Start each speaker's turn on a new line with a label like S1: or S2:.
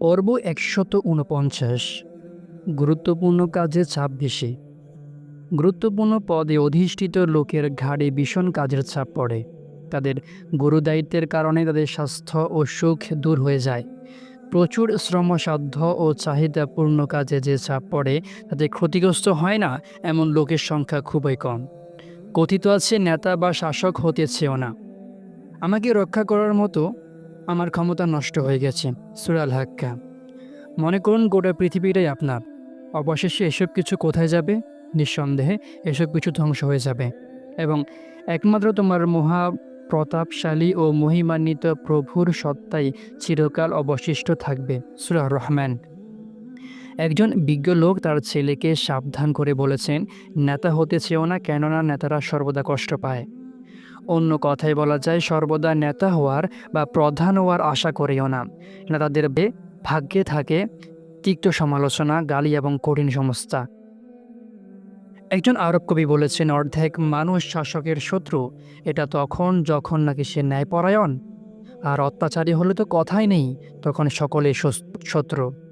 S1: পর্ব একশত উনপঞ্চাশ গুরুত্বপূর্ণ কাজে চাপ বেশি। গুরুত্বপূর্ণ পদে অধিষ্ঠিত লোকের ঘাড়ে ভীষণ কাজের চাপ পড়ে। তাদের গুরুদায়িত্বের কারণে তাদের স্বাস্থ্য ও সুখ দূর হয়ে যায়। প্রচুর শ্রমসাধ্য ও চাহিদাপূর্ণ কাজে যে চাপ পড়ে, তাতে ক্ষতিগ্রস্ত হয় না এমন লোকের সংখ্যা খুবই কম। কথিত আছে, নেতা বা শাসক হতে চেয়েও না। আমাকে রক্ষা করার মতো আমার ক্ষমতা নষ্ট হয়ে গেছে, সুরাল হাক্কা। মনে করুন গোটা পৃথিবীটাই আপনার। অবশেষে এসব কিছু কোথায় যাবে? নিঃসন্দেহে এসব কিছু ধ্বংস হয়ে যাবে। এবং একমাত্র তোমার মহা প্রতাপশালী ও মহিমান্বিত প্রভুর সত্তাই চিরকাল অবশিষ্ট থাকবে সুরাহ রহমান। একজন বিজ্ঞ লোক তার ছেলেকে সাবধান করে বলেছেন, নেতা হতে চেয়েও না কেননা নেতারা সর্বদা কষ্ট পায়। অন্য কথায় বলা যায়, সর্বদা নেতা হওয়ার বা প্রধান হওয়ার আশা করিও না। নেতাদের ভাগ্যে থাকে তিক্ত সমালোচনা, গালি এবং কঠিন সমস্যা। একজন আরব কবি বলেছেন, অর্ধেক মানুষ শাসকের শত্রু, এটা তখন যখন নাকি সে ন্যায়পরায়ণ। আর অত্যাচারী হলে তো কথাই নেই, তখন সকলে শত্রু।